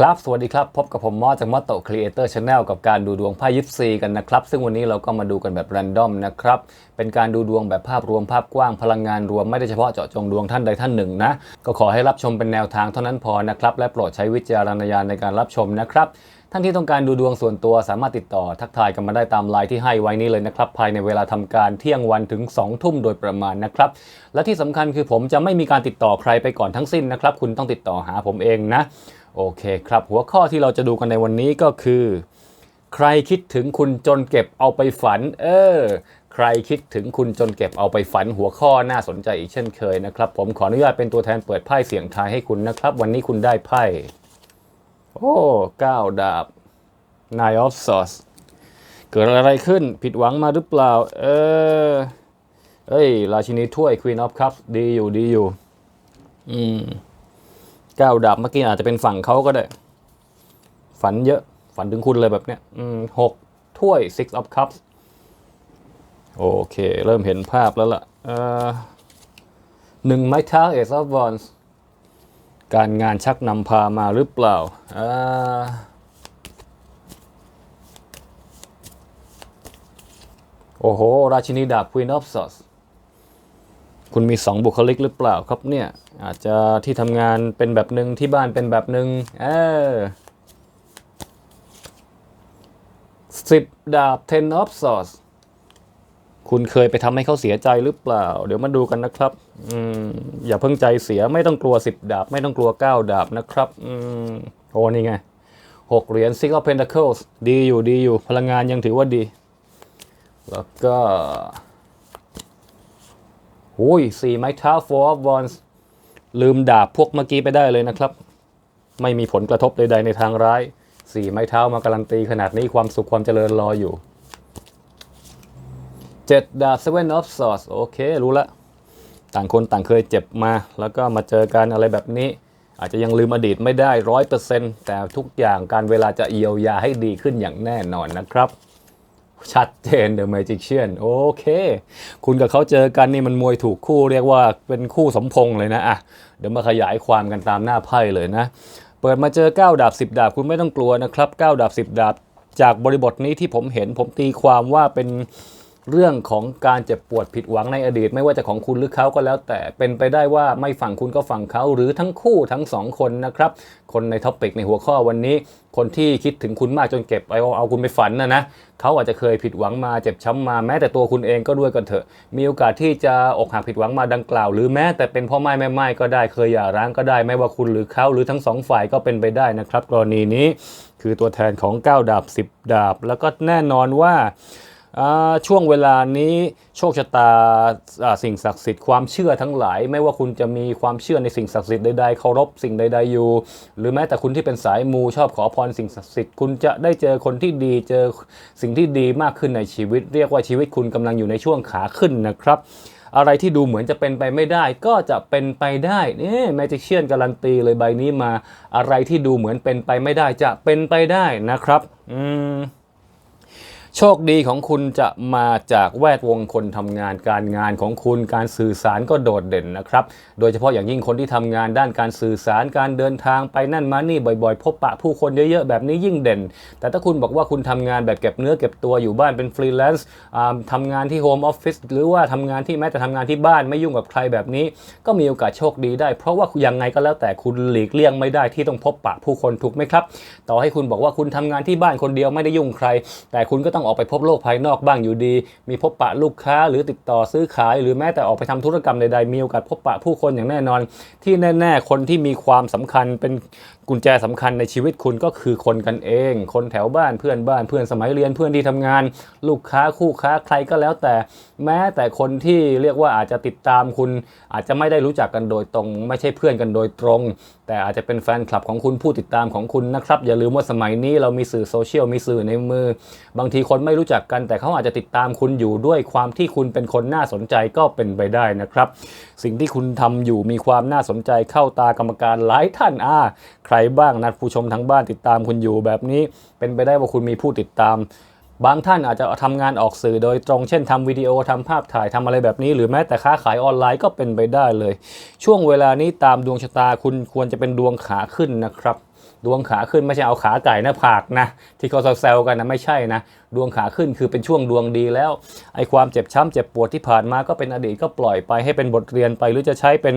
ครับ สวัสดีครับ พบกับผมมอจากมอโตครีเอเตอร์ชาแนลกับการดูดวงไพ่ยิปซีกันนะครับ ซึ่งวันนี้เราก็มาดูกันแบบแรนดอมนะครับ เป็นการดูดวงแบบภาพรวมภาพกว้างพลังงานรวมไม่ได้เฉพาะเจาะจงดวงท่านใดท่านหนึ่งนะ ก็ขอให้รับชมเป็นแนวทางเท่านั้นพอนะครับ และโปรดใช้วิจารณญาณในการรับชมนะครับท่านที่ต้องการดูดวงส่วนตัวสามารถติดต่อทักทายกันมาได้ตามไลน์ที่ให้ไว้นี้เลยนะครับ ภายในเวลาทำการเที่ยงวันถึง 2 ทุ่มโดยประมาณนะครับ และที่สำคัญคือผมจะไม่มีการติดต่อใครไปก่อนทั้งสิ้นนะครับ คุณต้องติดต่อหาผมเองนะ โอเคครับ หัวข้อที่เราจะดูกันในวันนี้ก็คือ ใครคิดถึงคุณจนเก็บเอาไปฝัน เออ ใครคิดถึงคุณจนเก็บเอาไปฝัน หัวข้อน่าสนใจอีกเช่นเคยนะครับ ผมขออนุญาตเป็นตัวแทนเปิดไพ่เสียงทายให้คุณนะครับ วันนี้คุณได้ไพ่โอ้เก้าดาบ Nine of Swords เกิดอะไรขึ้นผิดหวังมาหรือเปล่า เออเอ้ย ราชินีถ้วย Queen of Cups ดีอยู่ดีอยู่ อืม เก้าดาบเมื่อกี้อาจจะเป็นฝั่งเขาก็ได้ ฝันเยอะ ฝันถึงคุณเลยแบบเนี้ยหกถ้วย six of cups โอเค เริ่มเห็นภาพแล้วล่ะเอ่อหนึ่งไม้เท้า ace of wands การงานชักนำพามาหรือเปล่าอ่าโอ้โห ราชินีดาบ queen of swords คุณมีสองบุคลิกหรือเปล่าครับเนี่ยอาจจะที่ทำงานเป็นแบบหนึ่งที่บ้านเป็นแบบหนึ่งเออสิบดาบ ten of swords คุณเคยไปทำให้เขาเสียใจหรือเปล่า เดี๋ยวมาดูกันนะครับอืมอย่าเพิ่งใจเสียไม่ต้องกลัวสิบดาบ ไม่ต้องกลัวเก้าดาบนะครับอืมโอ้นี่ไงหกเหรียญ six of pentacles ดีอยู่ดีอยู่พลังงานยังถือว่าดี แล้วก็ โอ้ยสี่ไม้เท้า four of wands ลืมดาบพวกเมื่อกี้ไปได้เลยนะครับ ไม่มีผลกระทบใดๆในทางร้ายสี่ไม้เท้ามาการันตีขนาดนี้ความสุขความเจริญรออยู่เจ็ดดาบ seven of swords โอเค รู้ละ ต่างคนต่างเคยเจ็บมา แล้วก็มาเจอกันอะไรแบบนี้ อาจจะยังลืมอดีตไม่ได้ร้อยเปอร์เซ็นต์แต่ทุกอย่างการเวลาจะเยียวยาให้ดีขึ้นอย่างแน่นอนนะครับ ชัดเจน The Magician โอเค คุณกับเขาเจอกันนี่มันมวยถูกคู่เรียกว่าเป็นคู่สมพงษ์เลยนะอะเดี๋ยวมาขยายความกันตามหน้าไพ่เลยนะ เปิดมาเจอ 9 ดาบ 10 ดาบ คุณไม่ต้องกลัวนะครับ 9 ดาบ 10 ดาบ จากบริบทนี้ที่ผมเห็นผมตีความว่าเป็น เรื่องของการเจ็บปวดผิดหวังในอดีต ไม่ว่าจะของคุณหรือเขาก็แล้ว แต่เป็นไปได้ว่าไม่ฝั่งคุณก็ฝั่งเขาหรือทั้งคู่ทั้งสองคนนะครับ คนในท็อปิกในหัวข้อวันนี้ คนที่คิดถึงคุณมากจนเก็บเอาเอาคุณไปฝันนะนะเขาอาจจะเคยผิดหวังมาเจ็บช้ำมาแม้แต่ตัวคุณเองก็ด้วยกันเถอะ มีโอกาสที่จะอกหักผิดหวังมาดังกล่าว หรือแม้แต่เป็นพ่อไม้แม่ไม้ก็ได้เคยหย่าร้างก็ได้ไม่ว่าคุณหรือเขาหรือทั้งสองฝ่ายก็เป็นไปได้นะครับ กรณีนี้คือตัวแทนของ 9 ดาบ 10 ดาบ แล้วก็แน่นอนว่าอ่า ช่วงเวลานี้โชคชะตาสิ่งศักดิ์สิทธิ์ความเชื่อทั้งหลาย ไม่ว่าคุณจะมีความเชื่อในสิ่งศักดิ์สิทธิ์ใดๆเคารพสิ่งใดๆอยู่ หรือแม้แต่คุณที่เป็นสายมูชอบขอพรสิ่งศักดิ์สิทธิ์คุณจะได้เจอคนที่ดีเจอสิ่งที่ดีมากขึ้นในชีวิต เรียกว่าชีวิตคุณกำลังอยู่ในช่วงขาขึ้นนะครับอะไรที่ดูเหมือนจะเป็นไปไม่ได้ก็จะเป็นไปได้นี่แมจิเชียนการันตีเลยใบนี้มา อะไรที่ดูเหมือนเป็นไปไม่ได้จะเป็นไปได้นะครับ อืม โชคดีของคุณจะมาจากแวดวงคนทำงานการงานของคุณการสื่อสารก็โดดเด่นนะครับ โดยเฉพาะอย่างยิ่งคนที่ทำงานด้านการสื่อสารการเดินทางไปนั่นมานี่บ่อยๆ พบปะผู้คนเยอะๆ แบบนี้ยิ่งเด่น แต่ถ้าคุณบอกว่าคุณทำงานแบบเก็บเนื้อเก็บตัวอยู่บ้านเป็นฟรีแลนซ์ทำงานที่โฮมออฟฟิศหรือว่าทำงานที่แม้แต่ทำงานที่บ้านไม่ยุ่งกับใครแบบนี้ ก็มีโอกาสโชคดีได้ เพราะว่ายังไงก็แล้วแต่คุณหลีกเลี่ยงไม่ได้ที่ต้องพบปะผู้คนถูกไหมครับ ต่อให้คุณบอกว่าคุณทำงานที่บ้านคนเดียวไม่ได้ยุ่งใคร แต่คุณก็ต้องออกไปพบโลกภายนอกบ้างอยู่ดี มีพบปะลูกค้าหรือติดต่อซื้อขาย หรือแม้แต่ออกไปทำธุรกรรมใดๆมีโอกาสพบปะผู้คนอย่างแน่นอน ที่แน่ ๆ คนที่มีความสำคัญเป็นกุญแจสำคัญในชีวิตคุณก็คือคนกันเอง คนแถวบ้านเพื่อนบ้านเพื่อนสมัยเรียนเพื่อนที่ทำงาน ลูกค้าคู่ค้าใครก็แล้วแต่แม้แต่คนที่เรียกว่าอาจจะติดตามคุณ อาจจะไม่ได้รู้จักกันโดยตรง ไม่ใช่เพื่อนกันโดยตรง แต่อาจจะเป็นแฟนคลับของคุณผู้ติดตามของคุณนะครับ อย่าลืมว่าสมัยนี้เรามีสื่อโซเชียลมีสื่อในมือ บางทีคนไม่รู้จักกัน แต่เขาอาจจะติดตามคุณอยู่ด้วยความที่คุณเป็นคนน่าสนใจก็เป็นไปได้นะครับ สิ่งที่คุณทำอยู่มีความน่าสนใจเข้าตากรรมการหลายท่านอ่าใครบ้างนะผู้ชมทั้งบ้านติดตามคุณอยู่แบบนี้ เป็นไปได้ว่าคุณมีผู้ติดตามบางท่านอาจจะทำงานออกสื่อโดยตรงเช่นทำวิดีโอทำภาพถ่ายทำอะไรแบบนี้ หรือแม้แต่ค้าขายออนไลน์ก็เป็นไปได้เลย ช่วงเวลานี้ตามดวงชะตาคุณควรจะเป็นดวงขาขึ้นนะครับ ดวงขาขึ้นไม่ใช่เอาขาไก่หน้าผากนะ ที่เขาแซวกันนะไม่ใช่นะดวงขาขึ้นคือเป็นช่วงดวงดีแล้วไอ้ความเจ็บช้ำเจ็บปวดที่ผ่านมาก็เป็นอดีตก็ปล่อยไปให้เป็นบทเรียนไป หรือจะใช้เป็น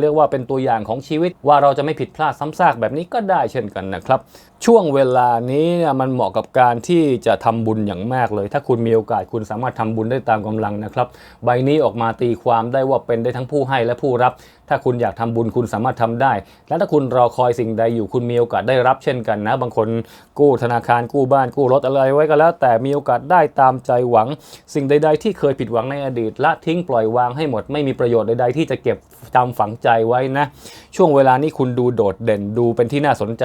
เรียกว่าเป็นตัวอย่างของชีวิต ว่าเราจะไม่ผิดพลาดซ้ำซากแบบนี้ก็ได้เช่นกันนะครับ ช่วงเวลานี้มันเหมาะกับการที่จะทำบุญอย่างมากเลย ถ้าคุณมีโอกาสคุณสามารถทำบุญได้ตามกำลังนะครับ ใบนี้ออกมาตีความได้ว่าเป็นได้ทั้งผู้ให้และผู้รับถ้าคุณอยากทำบุญคุณสามารถทำได้ และถ้าคุณรอคอยสิ่งใดอยู่คุณมีโอกาสได้รับเช่นกันนะ บางคนกู้ธนาคารกู้บ้านกู้รถอะไรไว้ก็แล้วแต่มีโอกาสได้ตามใจหวัง สิ่งใด ๆ ที่เคยผิดหวังในอดีต ละทิ้งปล่อยวางให้หมดไม่มีประโยชน์ใดๆที่จะเก็บจำฝังใจไว้นะ ช่วงเวลานี้คุณดูโดดเด่นดูเป็นที่น่าสนใจ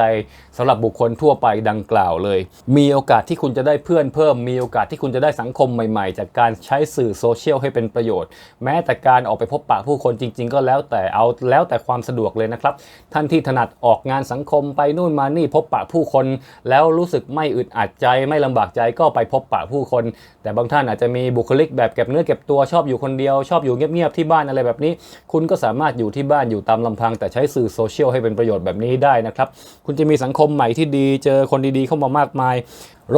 สำหรับบุคคลทั่วไปดังกล่าวเลย มีโอกาสที่คุณจะได้เพื่อนเพิ่ม มีโอกาสที่คุณจะได้สังคมใหม่ๆ จากการใช้สื่อโซเชียลให้เป็นประโยชน์ แม้แต่การออกไปพบปะผู้คนจริง ๆ ก็แล้วแต่เอาแล้วแต่ความสะดวกเลยนะครับ ท่านที่ถนัดออกงานสังคมไปนู่นมานี่พบปะผู้คน แล้วรู้สึกไม่อึดอัดใจไม่ลำบากใจก็ไปพบปะผู้คน แต่บางท่านอาจจะมีบุคลิกแบบเก็บเนื้อเก็บตัวชอบอยู่คนเดียวชอบอยู่เงียบๆที่บ้านอะไรแบบนี้ คุณก็สามารถอยู่ที่บ้านอยู่ตามลำพัง แต่ใช้สื่อโซเชียลให้เป็นประโยชน์แบบนี้ได้นะครับ คุณจะมีสังคมใหม่ที่ดี เจอคนดีๆเข้ามามากมาย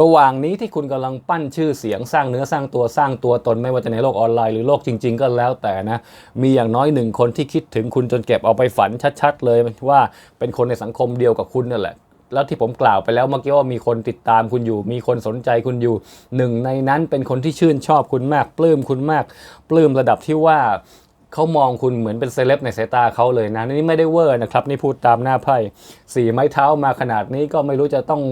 ระหว่างนี้ที่คุณกำลังปั้นชื่อเสียงสร้างเนื้อสร้างตัวสร้างตัวตนไม่ว่าจะในโลกออนไลน์หรือโลกจริง ๆ ก็แล้วแต่นะ มีอย่างน้อยหนึ่งคนที่คิดถึงคุณจนเก็บเอาไปฝันชัด ๆ เลยว่าเป็นคนในสังคมเดียวกับคุณนั่นแหละ แล้วที่ผมกล่าวไปแล้วเมื่อกี้ว่ามีคนติดตามคุณอยู่ มีคนสนใจคุณอยู่หนึ่งในนั้นเป็นคนที่ชื่นชอบคุณมาก ปลื้มคุณมาก ปลื้มระดับที่ว่าเขามองคุณเหมือนเป็นเซเลบในสายตาเขาเลยนะ นี่ไม่ได้เวอร์นะครับ นี่พูดตามหน้าไพ่สี่ไม้เท้ามาขนาดนี้ก็ไม่รู้จะต้อง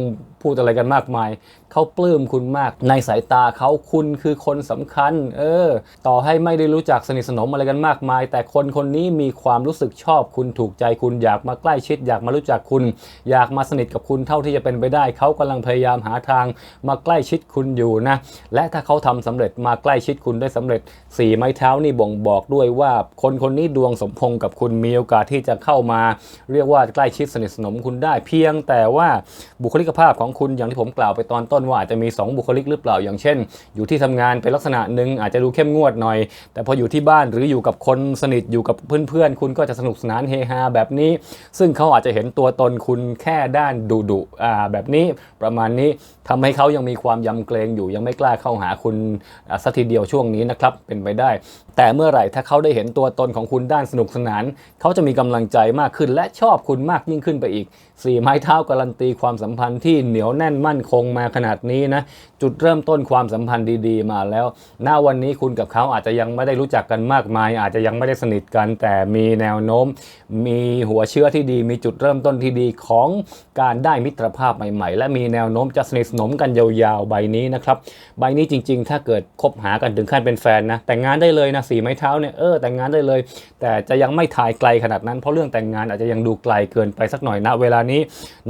พูดอะไรกันมากมาย เขาปลื้มคุณมาก ในสายตาเขาคุณคือคนสำคัญ เออ ต่อให้ไม่ได้รู้จักสนิทสนมอะไรกันมากมาย แต่คนคนนี้มีความรู้สึกชอบคุณถูกใจคุณอยากมาใกล้ชิด อยากมารู้จักคุณ อยากมาสนิทกับคุณเท่าที่จะเป็นไปได้ เขากำลังพยายามหาทางมาใกล้ชิดคุณอยู่นะ และถ้าเขาทำสำเร็จมาใกล้ชิดคุณได้สำเร็จสี่ไม้เท้านี่บ่งบอกด้วยว่าคนคนนี้ดวงสมพงกับคุณมีโอกาสที่จะเข้ามา เรียกว่าใกล้ชิดสนิทสนมคุณได้ เพียงแต่ว่าบุคลิกภาพของคุณอย่างที่ผมกล่าวไปตอนต้นว่าอาจจะมี 2 บุคลิกหรือเปล่าอย่างเช่น อยู่ที่ทำงานเป็นลักษณะหนึ่งอาจจะดูเข้มงวดหน่อย แต่พออยู่ที่บ้านหรืออยู่กับคนสนิทอยู่กับเพื่อนๆ คุณก็จะสนุกสนานเฮฮาแบบนี้ ซึ่งเขาอาจจะเห็นตัวตนคุณแค่ด้านดุดุอ่าแบบนี้ประมาณนี้ทำให้เขายังมีความยำเกรงอยู่ยังไม่กล้าเข้าหาคุณสักทีเดียวช่วงนี้นะครับเป็นไปได้ แต่เมื่อไหร่ถ้าเขาได้เห็นตัวตนของคุณด้านสนุกสนาน เขาจะมีกำลังใจมากขึ้นและชอบคุณมากยิ่งขึ้นไปอีกสี่ไม้เท้าการันตีความสัมพันธ์ที่เหเหนียวแน่นมั่นคงมาขนาดนี้นะจุดเริ่มต้นความสัมพันธ์ดีๆ มาแล้ว ณ วันนี้คุณกับเขาอาจจะยังไม่ได้รู้จักกันมากมาย อาจจะยังไม่ได้สนิทกัน แต่มีแนวโน้ม มีหัวเชื้อที่ดี มีจุดเริ่มต้นที่ดีของการได้มิตรภาพใหม่ๆ และมีแนวโน้มจะสนิทสนมกันยาวๆ ใบนี้นะครับ ใบนี้จริงๆ ถ้าเกิดคบหากันถึงขั้นเป็นแฟนนะ แต่งงานได้เลยนะสีไม้เท้าเนี่ย เออ แต่งงานได้เลย แต่จะยังไม่ถ่ายไกลขนาดนั้น เพราะเรื่องแต่งงานอาจจะยังดูไกลเกินไปสักหน่อยณเวลานี้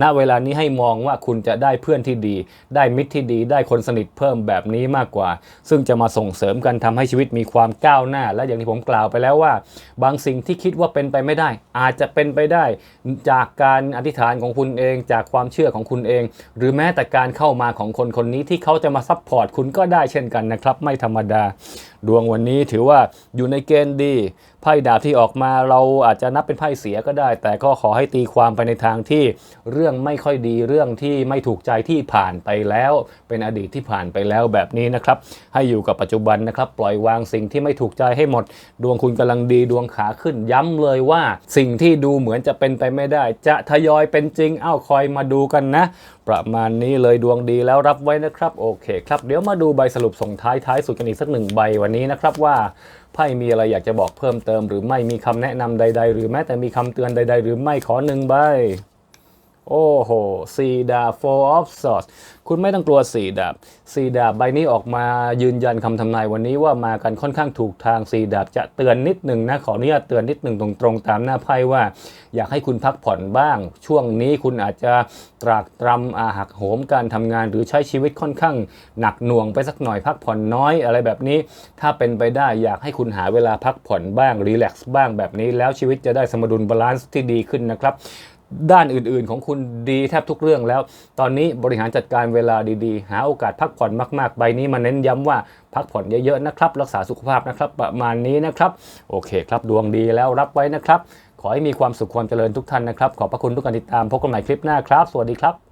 ณ เวลานี้ให้มองว่าคุณจะได้เพื่อนที่ดี ได้มิตรที่ดี ได้คนสนิทเพิ่มแบบนี้มากกว่า ซึ่งจะมาส่งเสริมกันทำให้ชีวิตมีความก้าวหน้า และอย่างที่ผมกล่าวไปแล้วว่า บางสิ่งที่คิดว่าเป็นไปไม่ได้ อาจจะเป็นไปได้ จากการอธิษฐานของคุณเอง จากความเชื่อของคุณเอง หรือแม้แต่การเข้ามาของคนคนนี้ที่เขาจะมาซัพพอร์ตคุณก็ได้เช่นกันนะครับ ไม่ธรรมดา ดวงวันนี้ถือว่าอยู่ในเกณฑ์ดี ไพ่ดาบที่ออกมาเราอาจจะนับเป็นไพ่เสียก็ได้ แต่ก็ขอให้ตีความไปในทางที่เรื่องไม่ค่อยดีเรื่องที่ไม่ถูกใจที่ผ่านไปแล้ว เป็นอดีตที่ผ่านไปแล้วแบบนี้นะครับ ให้อยู่กับปัจจุบันนะครับ ปล่อยวางสิ่งที่ไม่ถูกใจให้หมด ดวงคุณกำลังดีดวงขาขึ้นย้ำเลยว่า สิ่งที่ดูเหมือนจะเป็นไปไม่ได้ จะทยอยเป็นจริงเอ้าคอยมาดูกันนะ ประมาณนี้เลยดวงดีแล้วรับไว้นะครับโอเคครับเดี๋ยวมาดูใบสรุปส่งท้ายท้ายสุดกันอีกสักหนึ่งใบวันนี้นะครับว่า ไพ่มีอะไรอยากจะบอกเพิ่มเติมหรือไม่มีคำแนะนำใด ๆ หรือแม้แต่มีคำเตือนใด ๆ หรือไม่ขอหนึ่งใบ โอ้โหสีดาบ four of swords คุณไม่ต้องกลัวสีดาบสีดาบใบนี้ออกมายืนยันคำทำนายวันนี้ว่ามากันค่อนข้างถูกทางสีดาบจะเตือนนิดหนึ่งนะ ขออนุญาตเตือนนิดหนึ่งตรงๆตามหน้าไพ่ว่า อยากให้คุณพักผ่อนบ้าง ช่วงนี้คุณอาจจะตรากตรำอาหักโหมการทำงานหรือใช้ชีวิตค่อนข้างหนักหน่วงไปสักหน่อยพักผ่อนน้อยอะไรแบบนี้ ถ้าเป็นไปได้อยากให้คุณหาเวลาพักผ่อนบ้างรีแลกซ์บ้างแบบนี้แล้วชีวิตจะได้สมดุลบาลานซ์ที่ดีขึ้นนะครับ ด้านอื่นๆ ของคุณดีแทบทุกเรื่องแล้ว ตอนนี้บริหารจัดการเวลาดีๆ หาโอกาสพักผ่อนมากๆ ใบนี้มาเน้นย้ำว่าพักผ่อนเยอะๆนะครับ รักษาสุขภาพนะครับ ประมาณนี้นะครับ โอเคครับ ดวงดีแล้วรับไว้นะครับขอขอให้มีความสุขความเจริญทุกท่านนะครับ ขอบพระคุณทุกการติดตามพบกันใหม่คลิปหน้าครับ สวัสดีครับ